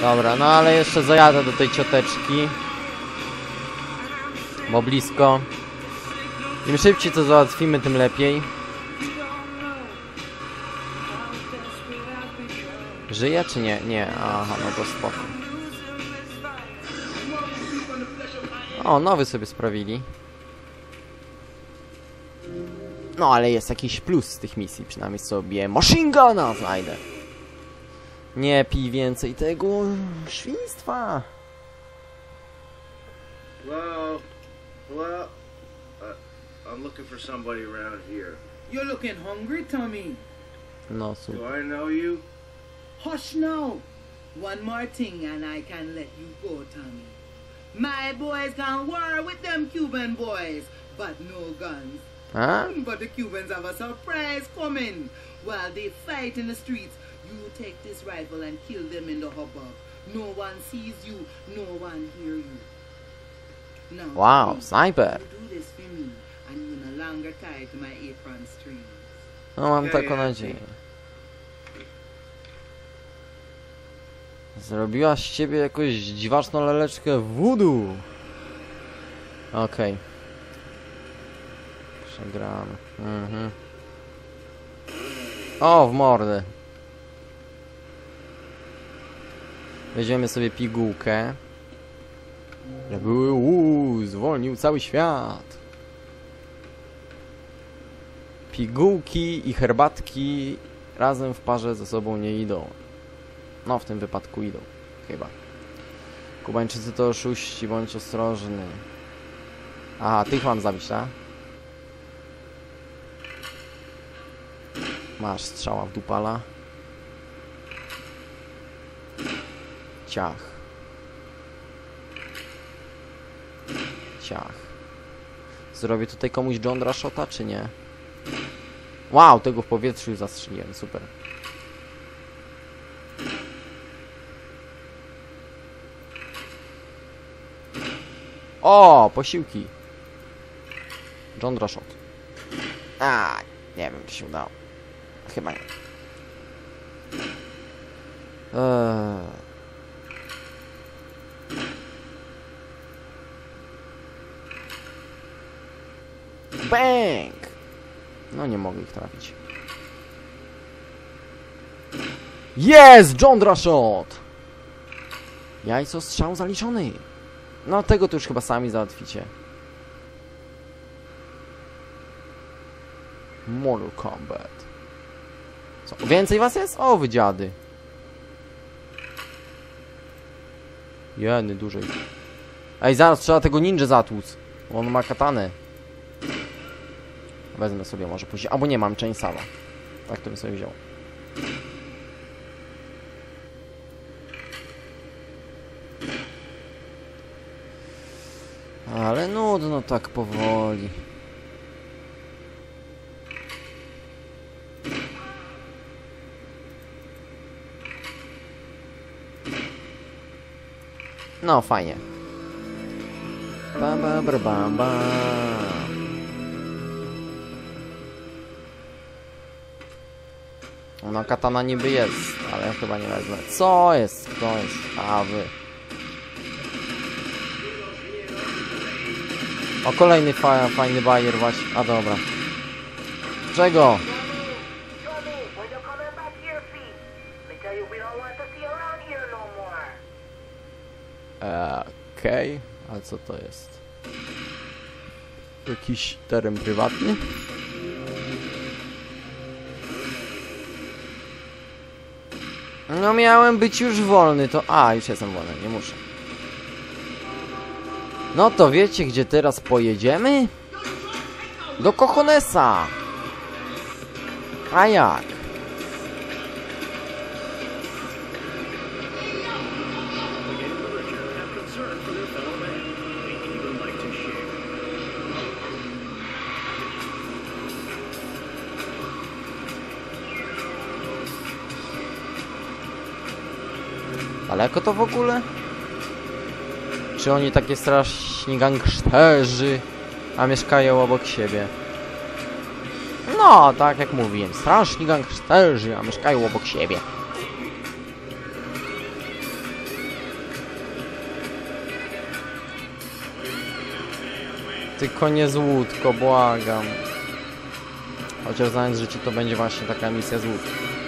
Dobra, no ale jeszcze zajadę do tej cioteczki. Bo blisko. Im szybciej to załatwimy, tym lepiej. Żyje czy nie? Nie, aha, no to spoko. O, nowy sobie sprawili. No, ale jest jakiś plus z tych misji, przynajmniej sobie machine guna znajdę. Nie pij więcej tego świństwa. Hello? Hello? Uh, I'm looking for somebody around here. You're looking hungry, Tommy. No, super. Do I know you? Hush now. One more thing and I can let you go, Tommy. My boys can war with them Cuban boys, but no guns. A? But the Cubans have a surprise coming. While they fight in the streets, you take this rifle and kill them in the hubbub. No one sees you, no one hear you. Now, Wow, please, sniper. You do this for me, and you no longer tied to my apron strings. No, mam taką nadzieję. Zrobiła z ciebie jakąś dziwaczną laleczkę voodoo. Okej. Przegramy. Mhm. O, w mordę. Weźmiemy sobie pigułkę. Jakby uuu, zwolnił cały świat. Pigułki i herbatki razem w parze ze sobą nie idą. No, w tym wypadku idą. Chyba. Kubańczycy to oszuści, bądź ostrożny. Aha, tych mam zabić, tak? Masz strzała w dupala. Ciach. Ciach. Zrobię tutaj komuś John Rashota, czy nie? Wow, tego w powietrzu zastrzeliłem, super. O, posiłki. John Rashot. A, nie wiem, czy się udało. Chyba nie. Eee. Bang! No nie mogę ich trafić. Jest! John Drashot! Jajco strzał zaliczony. No tego to już chyba sami załatwicie. Mortal Kombat. Co? Więcej was jest? O, wy dziady. Jeny, dłużej. Ej, zaraz trzeba tego ninja zatłuc. On ma katanę. Wezmę sobie może później. Albo nie mam sala. Tak to bym sobie wziął. Ale nudno tak powoli. No, fajnie. Ba, ba, bra, ba, ba. No, katana niby jest, ale ja chyba nie wezmę. Co jest? Kto jest? A, wy. O, kolejny fa fajny bajer właśnie. A, dobra. Czego? Okej, a co to jest? Jakiś teren prywatny? No miałem być już wolny, to... A, już jestem wolny, nie muszę. No to wiecie, gdzie teraz pojedziemy? Do Kochonesa! A jak? Daleko to w ogóle? Czy oni takie straszni gangsterzy, a mieszkają obok siebie? No, tak jak mówiłem, straszni gangsterzy, a mieszkają obok siebie. Tylko nie z łódko, błagam. Chociaż znając życie, to będzie właśnie taka misja z łódki.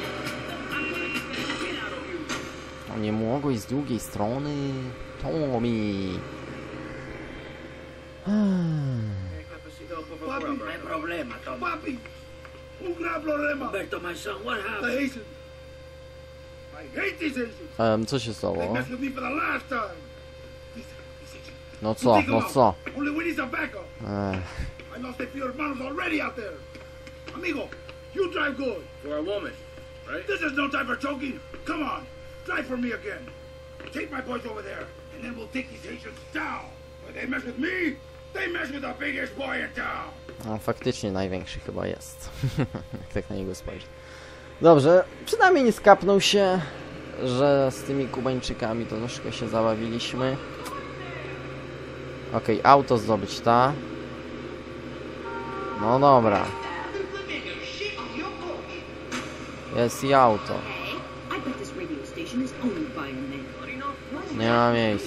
O, nie mogłeś z drugiej strony? Tommy. Papi, No hay problema, Tommy. papi, un gran problema. Humberto, my son, what The happened? Haitians. I hate these Haitians. Em, co się They stało? messed with me for the last time. These, these Haitians. No co, no co? Only we need some backup. Ech, I lost a few hermanos already out there. Amigo, you drive good. For a woman, right? This is no time for choking. Come on, drive for me again. Take my boys over there, and then we'll take these Haitians down. When they mess with me, they mess with the biggest boy in town. no, faktycznie największy chyba jest. Jak tak na niego spojrzeć. Dobrze, przynajmniej nie skapnął się, że z tymi Kubańczykami to troszkę się zabawiliśmy. Okej, auto zdobyć, ta. No dobra. Jest i auto. Station is owned by a man. Nie ma miejsc.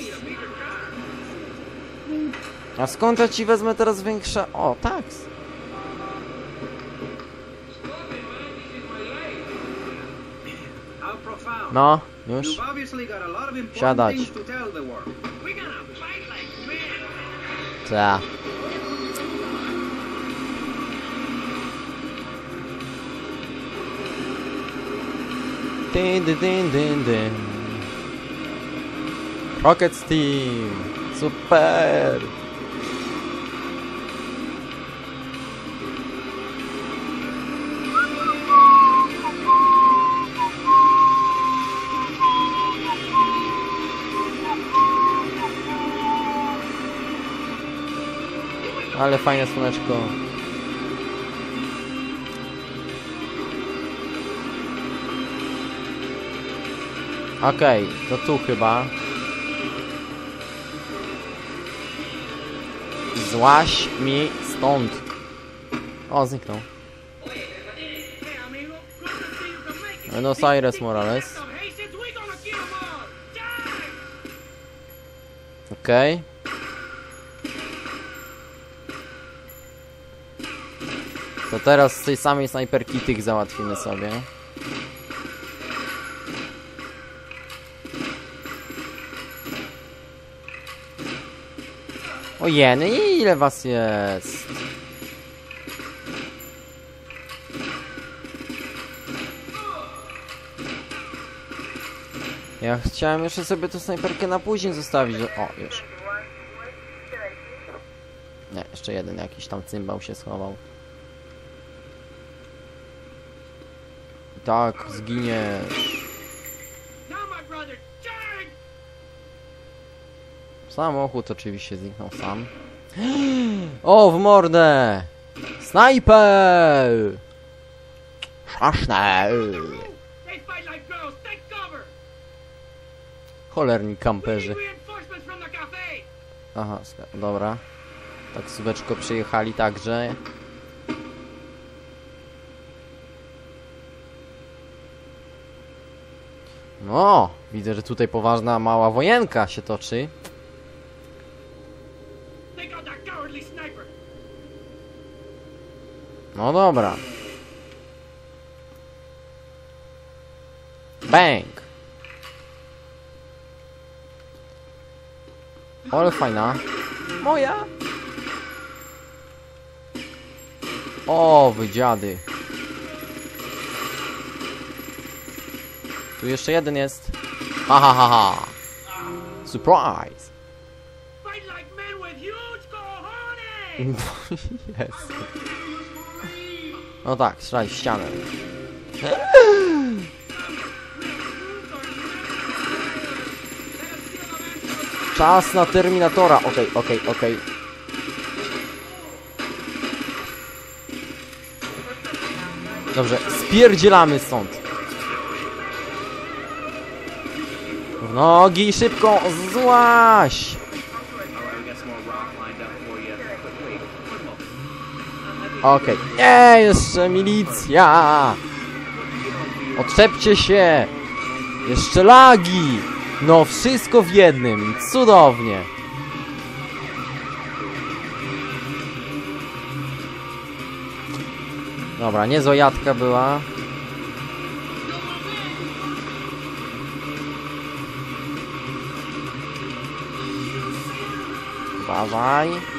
A skąd ja ci wezmę teraz większe... O, tak. No, już. Siadać. things Rocket Steam! Super! Ale fajne słoneczko. Okej, to tu chyba. Złaś mi stąd. O, zniknął. Buenos Aires Morales. Okej. To teraz z tej samej snajperki tych załatwimy sobie. Ojeny, ile was jest? Ja chciałem jeszcze sobie tę snajperkę na później zostawić. O, już. Nie, jeszcze jeden jakiś tam cymbał się schował. Tak, zginiesz. Now, my brother, charge! Samochód oczywiście zniknął sam. O, w mordę! Snajper! Szaszne! Cholerni kamperzy. Aha, dobra. Taksóweczko przyjechali także. No, widzę, że tutaj poważna mała wojenka się toczy. They got that cowardly sniper. No dobra. Bang! Ale fajna. Moja! O, wy dziady. Tu jeszcze jeden jest. Ha ha ha ha. Surprise! Jest. No tak, strzelaj ścianę. Czas na Terminatora. Okej, okej, okej. Dobrze, spierdzielamy stąd. W nogi, szybko, złaś! Okej. Okay. Nie, jeszcze milicja! Odczepcie się! Jeszcze lagi! No, wszystko w jednym. Cudownie. Dobra, niezła jadka była. Uważaj.